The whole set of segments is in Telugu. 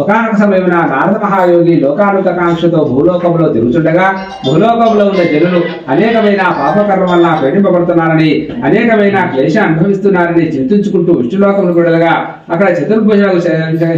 ఒకనొక సమయమున నారద మహాయోగి లోకానుకాంక్షతో భూలోకంలో తిరుగుతుండగా భూలోకంలో ఉన్న జనులు అనేకమైన పాపకర్మ వల్ల పీడింపబడుతున్నారని అనేకమైన క్లేశ అనుభవిస్తున్నారని చింతించుకుంటూ విష్ణులోకములు కూడగా అక్కడ చతుర్భుజకు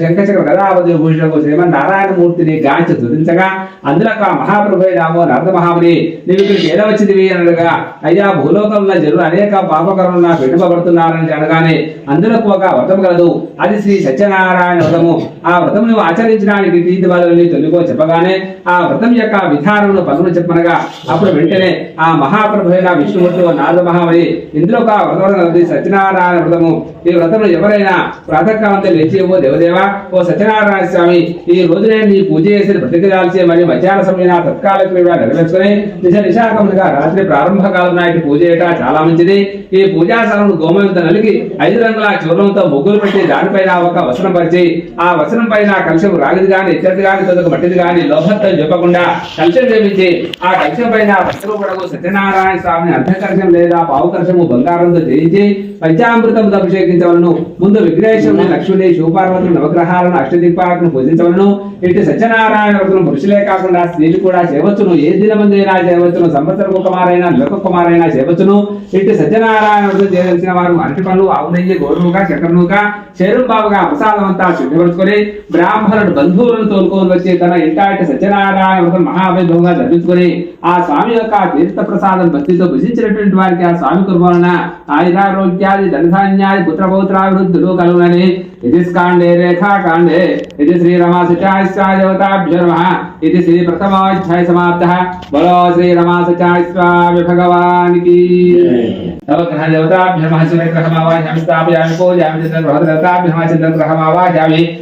శంకచక్ర గదావతి భూషణకు శ్రీమన్ నారాయణమూర్తిని గాంచి దురించగా అందులో ఆ మహాప్రభు రామో నారద మహాముని నీవు ఇక్కడికి ఎలా వచ్చింది అనగా అయ్యా భూలోకంలో జనులు అనేక పాపకర్మల పీడింపబడుతున్నారని అనగానే అందులో ఒక వ్రతం కలదు. అది శ్రీ సత్యనారాయణ వ్రతము. ఆ వ్రతం నువ్వు ఆచరించడానికి తీర్థ బాధలని తొలిగో చెప్పగానే ఆ వ్రతం యొక్క విధానమును పనులు చెప్పనగా అప్పుడు వెంటనే ఆ మహాప్రభు అయిన విష్ణుమూర్తి నారద మహామణి ఇందులో ఒక వ్రతం సత్యనారాయణ వ్రతము. ఈ వ్రతంలో ఎవరైనా ప్రాతకాలంతో లేచేవో దేవదేవా ఓ సత్యనారాయణ స్వామి ఈ రోజునే నీ పూజ చేసిన ప్రతిజ్ఞాల్చే మరియు మధ్యాహ్న సమయం తత్కాల క్రీడ నెరవేర్చుకుని నిజ నిశాకములుగా రాత్రి ప్రారంభ కాలం నాటి పూజ చేయట చాలా మంచిది. ఈ పూజాసనం గోమయంతో నలిగి ఐదు రంగుల చూర్ణంతో ముగ్గులు పెట్టి దానిపైన ఒక వసనం పరిచి ఆ వసనం పైన కలుషం రాగిది గాని ఇత్తడి గాని తొదక మట్టిది గాని లోహత్వం చెప్పకుండా కలుషం చేపించి ఆ కలుషం పైన వస్త్రం పొడవు సత్యనారాయణ స్వామిని అర్ధకలశం లేదా పావు కలశము బంగారంతో చేయించి పంచామృతంతో అభిషేకించవలను ముందు విఘ్నేశ్వరుని లక్ష్మిని శివపార్వతులు నవగ్రహాలను అష్టదిక్పాలను పూజించవలను ఇటు సత్యనారాయణ వ్రతం పురుషులే కాకుండా స్త్రీలు కూడా చేయవచ్చును. ఏ దినమందైనా చేయవచ్చును. సంవత్సర కుమారైనా లోక కుమారైనా చేయవచ్చును. ఇటు సత్యనారాయణ వ్రతం చేయవలసిన వారు అరటి పనులు ఆవునయ్యి నెయ్యి చక్రనుగా చక్రముగా చేరు బాబుగా అంతా శుద్ధిపరుచుకొని బ్రాహ్మణుడు బంధువులను తోలుకొని వచ్చి తన ఇంటాటి సత్యనారాయణ వ్రతం మహావైభవంగా జరిపించుకొని ఆ స్వామి యొక్క తీర్థ ప్రసాదం భక్తితో భుజించినటువంటి వారికి ఆ స్వామి కుర్బాలన ఆయురారోగ్యాది ధనధాన్యాది పుత్ర కలుగునని ఇది స్కాండే రేఖాకాండే ఇది శ్రీ రమాసచాయవతాభ్యో నమ ఇది శ్రీ ప్రథమాధ్యాయ సమాప్త బలో శ్రీ రమాసచాయ భగవానికి నవగ్రహ దేవతాభ్య నమ సూర్యగ్రహమావాహ్యామి స్థాపయామి పూజయామి చంద్రగ్రహ దేవతాభ్య నమ చంద్రగ్రహమావాహ్యామి బుధగ్రహ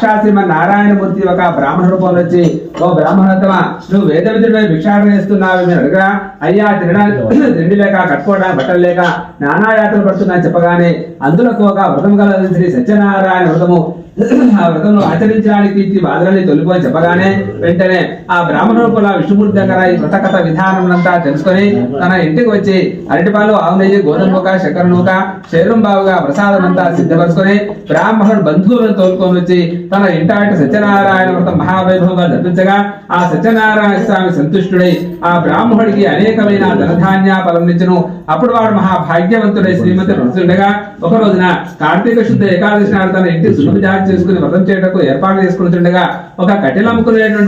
సాక్షాత్ శ్రీమన్ నారాయణమూర్తి ఒక బ్రాహ్మణ రూపంలో వచ్చి ఓ బ్రాహ్మణోత్తమ నువ్వు వేదవిధుడిపై విద్యుడై భిక్షాటన చేస్తున్నావు మీరు అడగరా. అయ్యా తినడానికి తిండి లేక కట్టుకోవడానికి బట్టలు లేక నానా యాత్రలు పడుతున్నా చెప్పగానే అందులో ఒక వ్రతం గల శ్రీ సత్యనారాయణ వ్రతము. ఆ వ్రతంలో ఆచరించడానికి ఇచ్చి బాధలని తొలిపోయి చెప్పగానే వెంటనే ఆ బ్రాహ్మణ రూపంలో విష్ణుమూర్తి దగ్గర ఈ వ్రత కథ విధానములంతా తెలుసుకొని తన ఇంటికి వచ్చి అరటిపాలు ఆవు నెయ్యి గోధుమ నూక శరీరం బావుగా ప్రసాదం అంతా సిద్ధపరచుకొని బ్రాహ్మణుడు బంధువులను తోలుకొని వచ్చి తన ఇంటాటి సత్యనారాయణ వ్రతం మహావైభవంగా జరిపించగా ఆ సత్యనారాయణ స్వామి సంతుష్టుడై ఆ బ్రాహ్మణుడికి అనేకమైన ధనధాన్య ఫలమునిచ్చును అప్పుడు వాడు మహాభాగ్యవంతుడై శ్రీమతి వస్తుండగా ఒక రోజున కార్తీక శుద్ధ ఏకాదశి నాడు తన ఇంటి సులభజాతి చేసుకుని వ్రతం చేయటకు ఏర్పాటు చేసుకుంటుండగా ఒక కట్టెలు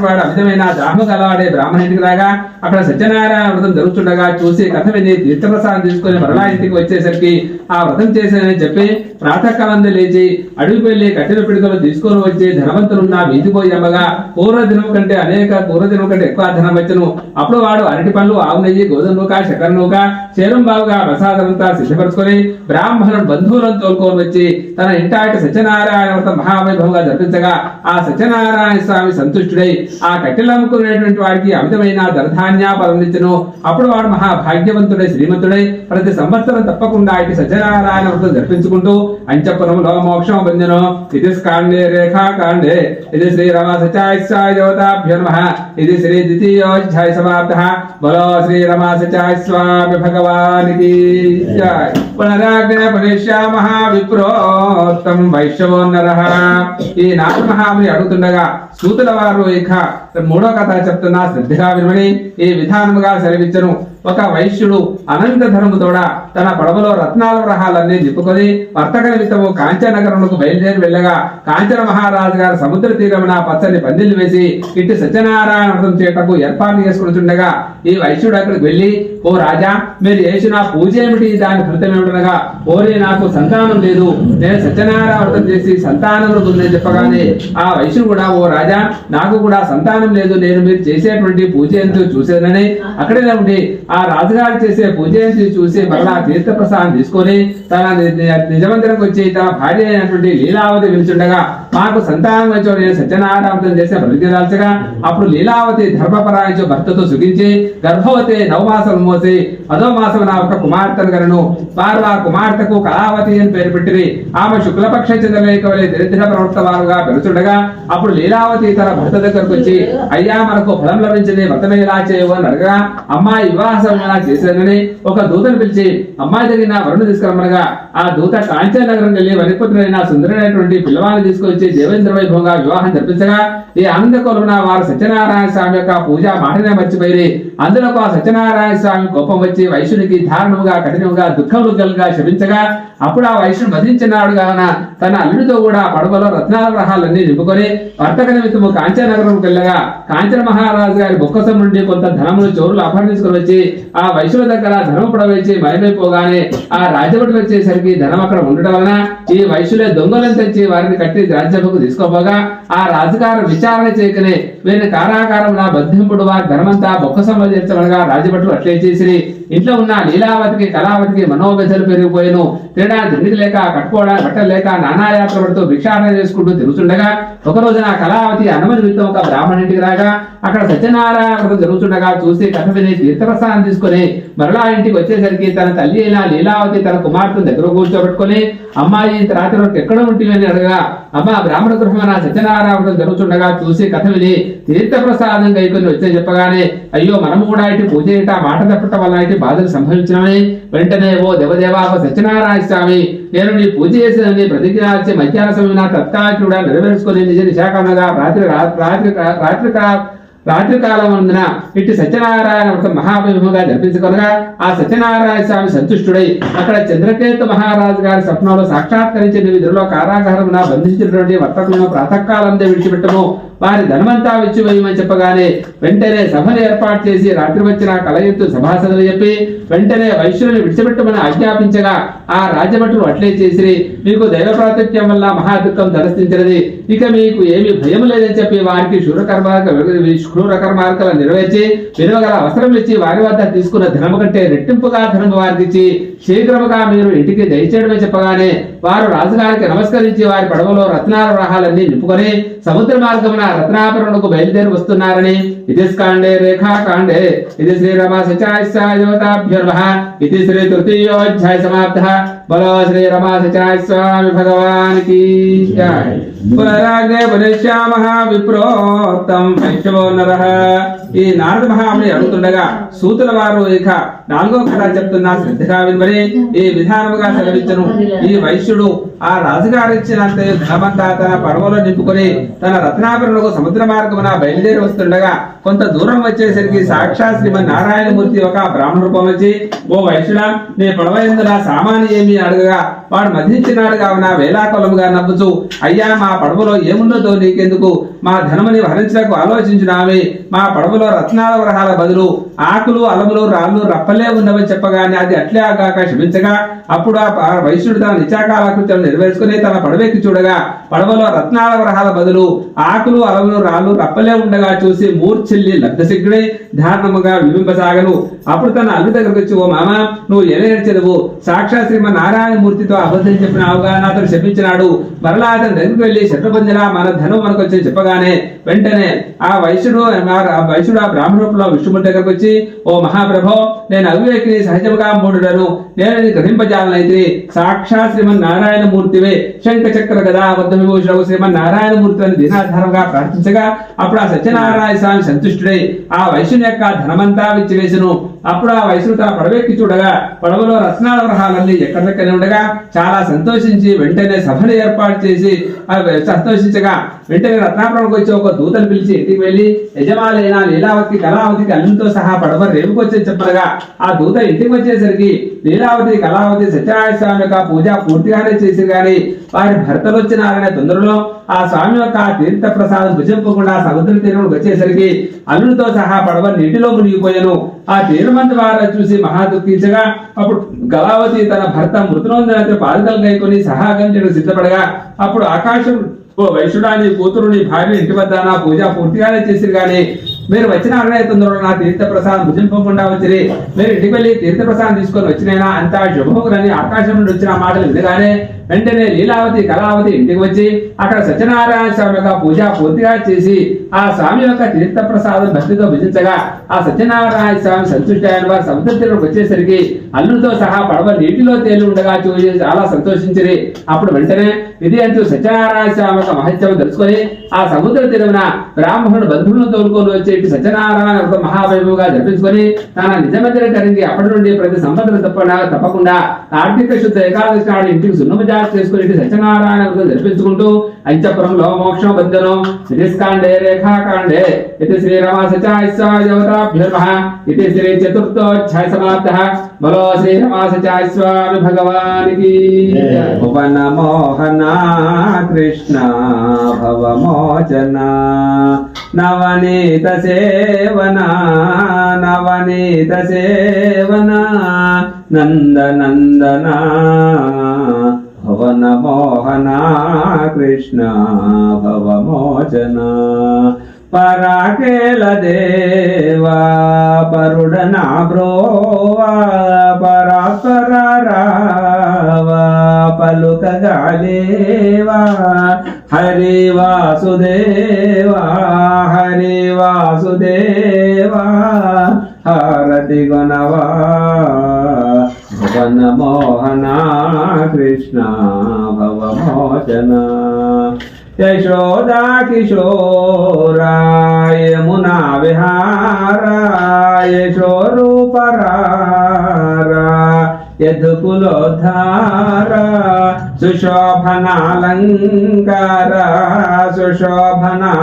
వాడు అమితమైన దాహము గలవాడే బ్రాహ్మణుడికి రాగా అక్కడ సత్యనారాయణ వ్రతం జరుగుతుండగా చూసి కథ విని తీర్థప్రసాదం తీసుకుని మరలా ఇంటికి వచ్చేసరికి ఆ వ్రతం చేశానని చెప్పి ప్రాతకాలంలో లేచి అడుగు వెళ్ళి కట్టెల పిడుకలు తీసుకొని వచ్చి ధనవంతులున్న వీధిపోయి అమ్మగా పూర్వ దినం కంటే అనేక పూర్వ దినం కంటే ఎక్కువ ధనం వచ్చును అప్పుడు వాడు అరటి పళ్ళు ఆవు నెయ్యి గోధుమ నూక శకర నూక చేరం బావుగా ప్రసాదమంతా సిద్ధపరచుకొని బ్రాహ్మణుడు బంధువులను తోలుకొని వచ్చి తన ఇంటాటి సత్యనారాయణ వ్రతం మహావైభవంగా జరిపించగా ఆ సత్యనారాయణ స్వామి సంతుష్టుడై ఆ కట్టెలు అమ్ముకునేటువంటి వాడికి అమితమైన ధనధాన్య పరమిచ్చును అప్పుడు వాడు మహాభాగ్యవంతుడై శ్రీమంతుడై ప్రతి సంవత్సరం తప్పకుండా ఇటు సత్యనారాయణ వ్రతం జరిపించుకుంటూ అంచపురం మోక్షం పొందను. ఇది స్కాండే రేఖాకాండే. ఇది శ్రీ సత్యాయ దేవతాభ్యో నమ. ఇది శ్రీ ద్వితీయోధ్యాయ సమాప్త బలో శ్రీ రమాసచాయ స్వామి భగవానికి పునరాజ్ఞ పునిష్యామః విప్రోత్తం వైశ్వో నరః ఈ నాగ మహాముని అడుగుతుండగా సూతుల వారు ఇక మూడో కథ చెప్తున్నా శ్రద్ధగా వినమని ఈ విధానముగా సెలవిచ్చను. ఒక వైశ్యుడు అనంత ధర్మతోడ తన పడవలో రత్నాల వ్రహాలన్నీ నిప్పుకొని వర్తక నిమిత్తము కాంచనగరములకు బయలుదేరి వెళ్ళగా కాంచన మహారాజు గారు సముద్ర తీరమున పచ్చని పందిళ్ళు వేసి ఇటు సత్యనారాయణ వ్రతం చేయటకు ఏర్పాటు చేసుకుంటుండగా ఈ వైశ్యుడు అక్కడికి వెళ్ళి ఓ రాజా మీరు చేసిన పూజ ఏమిటి? దాని ఫలితం ఏమిటనగా ఓరే నాకు సంతానం లేదు. నేను సత్యనారాయణ వ్రతం చేసి సంతానం పొందని చెప్పగానే ఆ వైశ్యుడు కూడా ఓ రాజా నాకు కూడా సంతానం లేదు. నేను మీరు చేసేటువంటి పూజ ఎంతో చూసేదని అక్కడే ఉండి ఆ రాజుగారు చేసే పూజ ఎంతో చూసి మరలా తీర్థ ప్రసాదం తీసుకొని తన ని- నిజమందిరంకి వచ్చి తన భార్య అయినటువంటి లీలావతి పిలుచుండగా మాకు సంతానం వచ్చో నేను సత్యనారాయణ చేసే ప్రతిదాల్చగా అప్పుడు లీలావతి ధర్మపరాయించు భర్తతో సుఖించి గర్భవతి నవమాసం మోసి అదో మాసం నా ఒక కుమార్తెను గలను వారు ఆ కుమార్తెకు కళావతి అని పేరు పెట్టిరి. ఆమె శుక్లపక్ష చంద్రలేఖ వలె దరిద్ర ప్రవర్త వారుగా పెరుచుండగా అప్పుడు లీలావతి తన భర్త దగ్గరకు వచ్చి అయ్యా మనకు ఫలం లభించింది వ్రతం ఎలా చేయవు అని అడగా అమ్మాయి వివాహ సమయంలో చేసేదని ఒక దూతను పిలిచి అమ్మాయి తగిన వరుణ తీసుకురమ్మనగా ఆ దూత కాంచే నగరం వెళ్ళి వరిపుత్రుడైన సుందరైనటువంటి పిల్లవాడిని తీసుకొచ్చి దేవేంద్ర వైభవంగా వివాహం జరిపించగా ఈ ఆనంద కొలువున వారు సత్యనారాయణ స్వామి యొక్క పూజ మాటనే మర్చిపోయి అందులో ఆ సత్యనారాయణ స్వామి కోపం వచ్చి వైశ్యునికి దారుణముగా కఠినముగా దుఃఖముగలుగా శపించగా అప్పుడు ఆ వైశ్యుని వధించినాడు కావున తన అల్లుడితో కూడా పడవలో రత్నాల గ్రహాలన్నీ నింపుకొని వర్తకని నిమిత్తము కాంచనగరం వెళ్ళగా కాంచన మహారాజు గారి బొక్కసం నుండి కొంత ధనములు చోరులు అపహరించుకుని వచ్చి ఆ వైశ్యుల దగ్గర ధనము పడవేసి మయమైపోగానే ఆ రాజభటులు వచ్చేసరికి ధనం అక్కడ ఉండటం వలన ఈ వైశ్యులే దొంగలను తెచ్చి వారిని కట్టి రాజ్యసభకు తీసుకోపోగా ఆ రాజుగారు విచారణ చేయకనే వీరిని కారాగారంలో బంధింపుడు వారి ధనమంతా బొక్క చేర్చమనగా రాజభటులు అట్లే చేసిరి. ఇంట్లో ఉన్న లీలావతికి కళావతికి మనోవ్యధలు పెరిగిపోయాను. తినడానికి తిండికి లేక కట్టుకోవడానికి బట్టలు లేక నానాయాత్ర పడుతూ భిక్షాటన చేసుకుంటూ తిరుగుతుండగా ఒక రోజున కళావతి అనుమతి నిమిత్తం ఒక బ్రాహ్మణింటికి రాగా అక్కడ సత్యనారాయణ వ్రతం జరుగుతుండగా చూసి కథ విని తీర్థప్రసాదం తీసుకొని మరలా ఇంటికి వచ్చేసరికి తన తల్లి అయిన లీలావతి తన కుమార్తెను దగ్గర కూర్చోబెట్టుకొని అమ్మాయి రాత్రి వరకు ఎక్కడ ఉంటుంది అని అడగా అమ్మ బ్రాహ్మణ గృహమైన సత్యనారాయణ వ్రతం జరుగుతుండగా చూసి కథ విని తీర్థ ప్రసాదం కైకొని వచ్చే చెప్పగానే అయ్యో మనము కూడా ఇటు పూజ చేయట మాట తప్పటం వల్ల ఇటు బాధలు సంభవించినవి వెంటనే ఓ దేవదేవా ఓ సత్యనారాయణ స్వామి నేను నీ పూజ చేసేదని ప్రతిజ్ఞాచి ఇచ్చి మధ్యాహ్న సమయం తత్కాలుడా నెరవేర్చుకొని నిజ నిశాఖంగా రాత్రి రాత్రి రాత్రి రాత్రి కాలం వందున సత్యనారాయణ వ్రతం మహాభిముగా జరిపించుకొనగా ఆ సత్యనారాయణ స్వామి సంతుష్టుడై అక్కడ చంద్రకేతు మహారాజు గారి స్వప్నంలో సాక్షాత్కరించిన విధుల్లో కారాగారమున బంధించినటువంటి వర్తకులను ప్రాతకాలందే విడిచిపెట్టము. వారి ధనమంతా విచ్చివేయమని చెప్పగానే వెంటనే సభను ఏర్పాటు చేసి రాత్రి వచ్చిన కలయంతు సభాసదులు చెప్పి వెంటనే వైశ్యులను విడిచిపెట్టమని ఆజ్ఞాపించగా ఆ రాజభటులు అట్లే చేసిరి. మీకు దైవ ప్రాతిక్యం వల్ల మహా దరస్థించినది ఇక మీకు ఏమి భయం లేదని చెప్పి వారికి శూరకర్మార్క క్రూరకర్మార్కలు నెరవేర్చి విలువగల అవసరం ఇచ్చి వారి వద్ద తీసుకున్న ధనము కంటే రెట్టింపుగా ధనము వారికి ఇచ్చి శీఘ్రముగా మీరు ఇంటికి దయచేయడమే చెప్పగానే వారు రాజుగారికి నమస్కరించి వారి పడవలో రత్నాల వ్రహాలన్నీ నింపుకొని సముద్ర మార్గమున రత్నాభరణకు బయలుదేరి వస్తున్నారని. ఇది స్కాండే రేఖాకాండే ఇది శ్రీ రమ సచాయసాయోతాభ్యర్వ ఇది శ్రీ తృతీయోధ్యాయ సమాప్త. బలో శ్రీ రమ సచాయ స్వామి భగవాన్కి పునరాగ్నే పునశ్యామః విప్రోక్తం వైష్ణవో నరః. ఈ నారద మహాముని అడుగుతుండగా సూతుల వారు ఇక నాలుగో కథ చెప్తున్నా శ్రద్ధగా వినబడి ఈ విధానముగా సెలవించను ఈ వైశ్యుడు ఆ రాజుగారు ఇచ్చినంత ధనమంతా తన పడవలో నింపుకొని తన రత్నాభరణకు సముద్ర మార్గమున బయలుదేరి వస్తుండగా కొంత దూరం వచ్చేసరికి సాక్షాత్ శ్రీమన్ నారాయణమూర్తి ఒక బ్రాహ్మణ రూపం వచ్చి ఓ వైశ్యుడా నీ పడవ ఎందున సామాను ఏమి అడగగా? వాడు మధించినాడు కావున వేలాకొలముగా నవ్వుచు అయ్యా మా పడవలో ఏముండదో నీకెందుకు? మా ధనముని భరించకు ఆలోచించినామే మా పడవలో రత్నాల వరహాల బదులు ఆకులు అలములు రాళ్ళు రప్పలే ఉన్నవని చెప్పగానే అది అట్లే ఆగాక క్షమించగా అప్పుడు ఆ వైశ్యుడు తన నిచాకాలకృత్యం నెరవేర్చుకుని తన పడవెక్కి చూడగా పడవలో రత్నాల వరహాల బదులు ఆకులు అలములు రాళ్ళు రప్పలే ఉండగా చూసి మూర్ఛిల్లి లబ్ధశిగ్గుడై దారుణముగా విభింపసాగను అప్పుడు తన అల్లు దగ్గరకు వచ్చి ఓ మామ నువ్వు ఎలా సాక్షాత్ శ్రీమ నారాయణ మూర్తితో అబద్ధం చెప్పిన అవగాహన అతను శపించినాడు. మరలా అతని దగ్గరికి వెళ్ళి శత్రుపంజన మన ధనం మనకు వచ్చి చెప్పగానే వెంటనే ఆ వైశ్యుడు ఆ వైశ్యుడు ఆ బ్రాహ్మణ రూపంలో విష్ణుమూర్తి దగ్గరకు వచ్చి ఓ మహాప్రభో నేను అవివేకిని సహజముగా మూడుడను. నేను గ్రహింపజాలనైతే సాక్షాత్ శ్రీమన్ నారాయణ మూర్తివే శంఖ చక్ర గదా వద్ద విభూషణకు శ్రీమన్ నారాయణ మూర్తి అని దీనాధారంగా ప్రార్థించగా అప్పుడు ఆ సత్యనారాయణ స్వామి సంతుష్టుడై ఆ వైశ్యుని యొక్క ధనమంతా విచ్చివేసును. అప్పుడు ఆ వైశ్యుడు తన పడవెక్కి చూడగా పడవలో రత్నాల గ్రహాలన్నీ ఎక్కడెక్కనే ఉండగా చాలా సంతోషించి వెంటనే సభను ఏర్పాటు చేసి సంతోషించగా వెంటనే రత్నాపురంకి వచ్చి ఒక దూతను పిలిచి ఇంటికి వెళ్ళి యజమాలైన లీలావతి కళావతికి అల్లుతో సహా పడవ రేపుకొచ్చి చెప్పగా ఆ దూత ఇంటికి వచ్చేసరికి లీలావతి కళావతి సత్యనారాయణ స్వామి యొక్క పూజ పూర్తిగానే చేసి కానీ వారి భర్తలు వచ్చినారనే తొందరలో ఆ స్వామి యొక్క తీర్థ ప్రసాదం భుజింపకుండా సముద్ర తీరం వచ్చేసరికి అల్లుడితో సహా పడవ నీటిలో మునిగిపోయాను. ఆ తీరమంది వారు చూసి మహా దుఃఖించగా అప్పుడు గలావతి తన భర్త మృతునోందన పాదుకలు గైకొని సహాగంజను సిద్ధపడగా అప్పుడు ఆకాశం ఓ వైశ్యుడాని కూతురు నీ భార్య ఇంటి వద్ద నా పూజ పూర్తిగానే చేసిరు గాని మీరు వచ్చిన అరవై తొందరలో నా తీర్థ ప్రసాదం భుజింపకుండా వచ్చిరి. మీరు ఇంటికి వెళ్ళి తీర్థ ప్రసాదం తీసుకొని వచ్చినైనా అంతా శుభములని ఆకాశం నుండి వచ్చిన మాటలు వినగానే వెంటనే లీలావతి కళావతి ఇంటికి వచ్చి అక్కడ సత్యనారాయణ స్వామి యొక్క పూజ పూర్తిగా చేసి ఆ స్వామి యొక్క తీర్థ ప్రసాదం భక్తితో భుజించగా ఆ సత్యనారాయణ స్వామి సంతుష్టి అయిన వారు సముద్ర తీరంకి వచ్చేసరికి అల్లుడితో సహా పడవ నీటిలో తేలి ఉండగా చూసి చాలా సంతోషించిరి. అప్పుడు వెంటనే ఇది అంటూ సత్యనారాయణ స్వామి యొక్క మహత్యం తెలుసుకొని ఆ సముద్ర తీరమున బ్రాహ్మణుడు బంధువులను తోలుకొని వచ్చి వచ్చేటి సత్యనారాయణ వ్రతం మహావైభవంగా జరిపించుకొని తన నిజమందిరం కలిగి అప్పటి నుండి ప్రతి సంవత్సరం తప్పకుండా తప్పకుండా కార్తీక శుద్ధ ఏకాదశి నాడు ఇంటికి సున్నమ జాతి చేసుకుని ఇటు సత్యనారాయణ వ్రతం జరిపించుకుంటూ అంచపురంలో మోక్షం బంధనం శిరీస్కాండే రేఖాకాండే. ఇది శ్రీరమ సచాయస్వాయవతాభ్యుర్మః ఇది శ్రీ చతుర్థోధ్యాయ సమాప్త. బలో శ్రీరమ సచాయస్వామి భగవానికి భువన మోహన కృష్ణ భవమోచన నవనీత సేవన నవనీత సేవన నందనందన భవన మోహన కృష్ణ భవమోచన పరాకేల దేవా పరుడనా బ్రోవా పరాత్పర పలుక గాలేవా హరి వాసుదేవా హరి వాసుదేవా హారతి గుణవా భువన మోహన కృష్ణ భవ మోచనా. కిశోరాయ మునా విహారాయ యశోరూపరారా యదుకులోద్ధార సుశోభనాలంకార సుశోభనాలంకార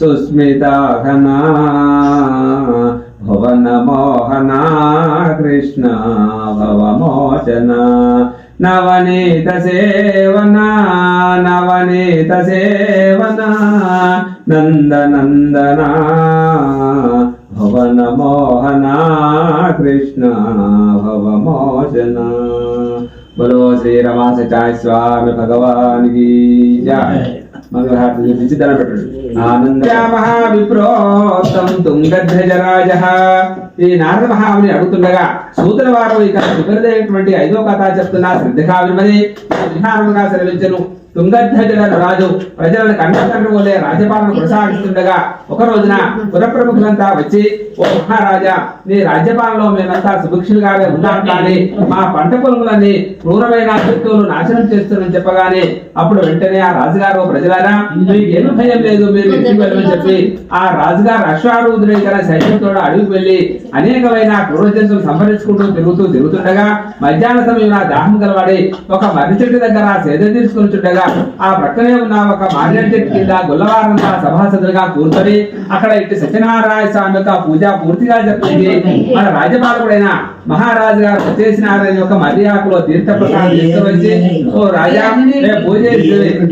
సుస్మితాఘనా భువన మోహన కృష్ణ భవమోచన నవనీత సేవన నవనీత సేవన నందనందన భవన మోహన కృష్ణ భవమోచన బలో శ్రీ రమాసచాయ స్వామి భగవాన్కి జయ మంగళహారతి చూపించి దండం పెట్టండి. ఆనంద. మహావిప్రోత్తం తుంగధ్వజరాజ ఈ నారద మహాముని అడుగుతుండగా సూతుల వారు ఇక సుపరిదైనటువంటి ఐదో కథ చెప్తున్నా శ్రద్ధగా వినమని. విధానముగా సెలవించను తుంగధ్వజుల రాజు ప్రజలను కన్నతండ్రి వల్లే రాజ్యపాలన కొనసాగిస్తుండగా ఒక రోజున పురప్రముఖులంతా వచ్చి ఓ మహారాజా నీ రాజ్యపాలనలో మేమంతా సుభిక్షులుగానే ఉన్నాం కానీ మా పంట పొలములన్నీ క్రూరమైన శత్రువులు నాశనం చేస్తున్నారని చెప్పగానే అప్పుడు వెంటనే ఆ రాజుగారు ప్రజలారా మీకు భయం లేదు మీరు ఇంటికి వెళ్ళమని చెప్పి ఆ రాజుగారు అశ్వారూధుడై గల సైన్యంతో అడవికి వెళ్ళి అనేకమైన క్రూర జంతువులు సంహరించుకుంటూ తిరుగుతూ తిరుగుతుండగా మధ్యాహ్న సమయం దాహం గలవాడి ఒక మర్రి చెట్టు దగ్గర సేద తీసుకుని చుండగా ఆ ప్రక్కనే ఉన్న. ఒక మారేడు కింద గొల్లవారంతా సభాసదులుగా కూర్చొని అక్కడ ఇటు సత్యనారాయణ స్వామి యొక్క పూజ పూర్తిగా జరిగింది. మన రాజపాలకుడైన మహారాజు గారు సత్యనారాయణ యొక్క మర్యాదలో తీర్థ ప్రసాదం తీసుకువచ్చి ఓ రాజా నేను పూజ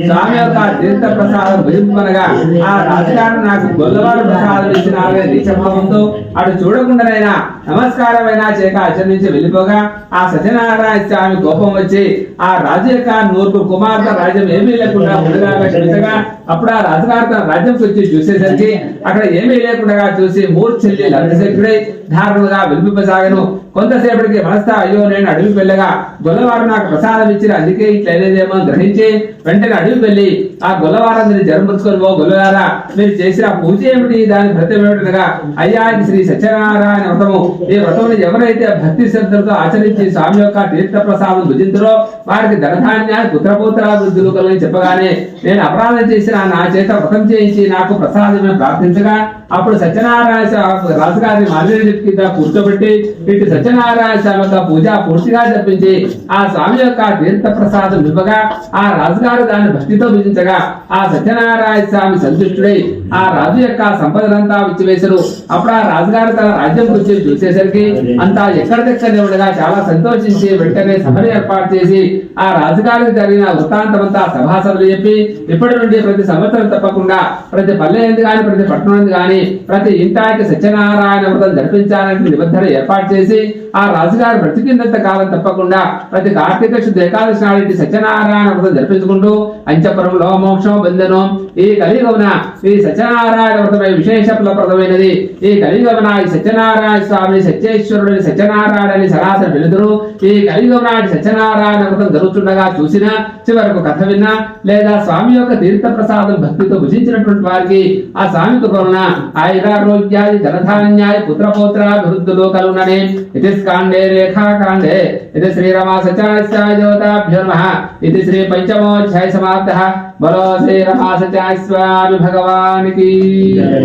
స్వామి యొక్క తీర్థ ప్రసాదం భుజింపనగా ఆ రాజుగారు నాకు గొల్లవారు ప్రసాదం ఇచ్చినారనే దీక్షభావంతో అటు చూడకుండానైనా నమస్కారమైనా చేక ఆచరించి వెళ్ళిపోగా ఆ సత్యనారాయణ స్వామి కోపం వచ్చి ఆ రాజు యొక్క నూర్పు కుమార్తె రాజ రాజ్యం ఏమీ లేకుండా ఉండగా క్షమించగా అప్పుడు ఆ రాజుగారు తన రాజ్యంకి వచ్చి చూసేసరికి అక్కడ ఏమీ లేకుండా చూసి మూర్ఛల్లి లబ్ధశక్తుడై ధారణగా వినిపింపసాగను. కొంతసేపటికి మనస్తా అయ్యో నేను అడవికి వెళ్ళగా గొల్లవారు నాకు ప్రసాదం ఇచ్చిన అందుకే ఇట్లా అని గ్రహించి వెంటనే అడవికి వెళ్ళి ఆ గొల్లవారందరినీ జన్మపుచ్చుకొని ఓ గొల్లవారా మీరు చేసిన పూజ ఏమిటి? దాని వ్రతం ఏమిటనగా అయ్యా ఇది శ్రీ సత్యనారాయణ వ్రతము. ఈ వ్రతం ఎవరైతే భక్తి శ్రద్ధలతో ఆచరించి స్వామి యొక్క తీర్థ ప్రసాదం భుజించరో వారికి ధనధాన్య పుత్రపుత్రాభివృద్ధులు కలని చెప్పగానే నేను అపరాధం చేసిన నా చేత వ్రతం చేయించి నాకు ప్రసాదమే ప్రార్థించగా అప్పుడు సత్యనారాయణ రాజుగారిని మాదిరి కింద కూర్చోబెట్టి ఇటు సత్యనారాయణ స్వామి యొక్క పూజ పూర్తిగా జరిపించి ఆ స్వామి యొక్క తీర్థ ప్రసాదం ఇవ్వగా ఆ రాజుగారు దాన్ని భక్తితో పూజించగా ఆ సత్యనారాయణ స్వామి సంతుష్టుడై ఆ రాజు యొక్క సంపదనంతా విచ్చివేశారు. అప్పుడు ఆ రాజుగారు తన రాజ్యం గురించి చూసేసరికి అంతా ఎక్కడికెక్కడే ఉండగా చాలా సంతోషించి వెంటనే సభను ఏర్పాటు చేసి ఆ రాజుగారికి జరిగిన వృత్తాంతమంతా సభాసభలు చెప్పి ఇప్పటి నుండి ప్రతి సంవత్సరం తప్పకుండా ప్రతి పల్లె ఎందు గాని ప్రతి పట్టణం గాని ప్రతి ఇంటానికి సత్యనారాయణ వ్రతం జరిపించాలని నిబంధన ఏర్పాటు చేసి ఆ రాజుగారు బ్రతికినంత కాలం తప్పకుండా ప్రతి కార్తీక శుద్ధ ఏకాదశి నాడు సత్యనారాయణ వ్రతం జరిపించుకుంటూ అంచపురంలో మోక్షం బంధనం ఈ కలియుగమున ఈ సత్యనారాయణ వ్రతమై విశేష ఫలప్రదమైనది. ఈ కలియుగమున ఈ సత్యనారాయణ స్వామి సత్యేశ్వరుడిని సత్యనారాయణని సరాసరి వెలుదురు ఈ కలియుగం నాటి సత్యనారాయణ వ్రతం జరుగుతుండగా చూసిన చివరకు కథ విన్నా లేదా స్వామి యొక్క తీర్థ ప్రసాదం భక్తితో భుజించినటువంటి వారికి ఆ స్వామి కృపణ ఆయురారోగ్యాది ధనధాన్యాది పుత్రపోత్ర అభివృద్ధులు కలుగునని ఇది స్కాండే రేఖాకాండే ఇది శ్రీరమా సత్యాయ దేవతాభ్యో నమః ఇది శ్రీ పంచమోధ్యాయ సమాప్త బలో శ్రీరమా సత్యాయ స్వామి భగవానికి జై.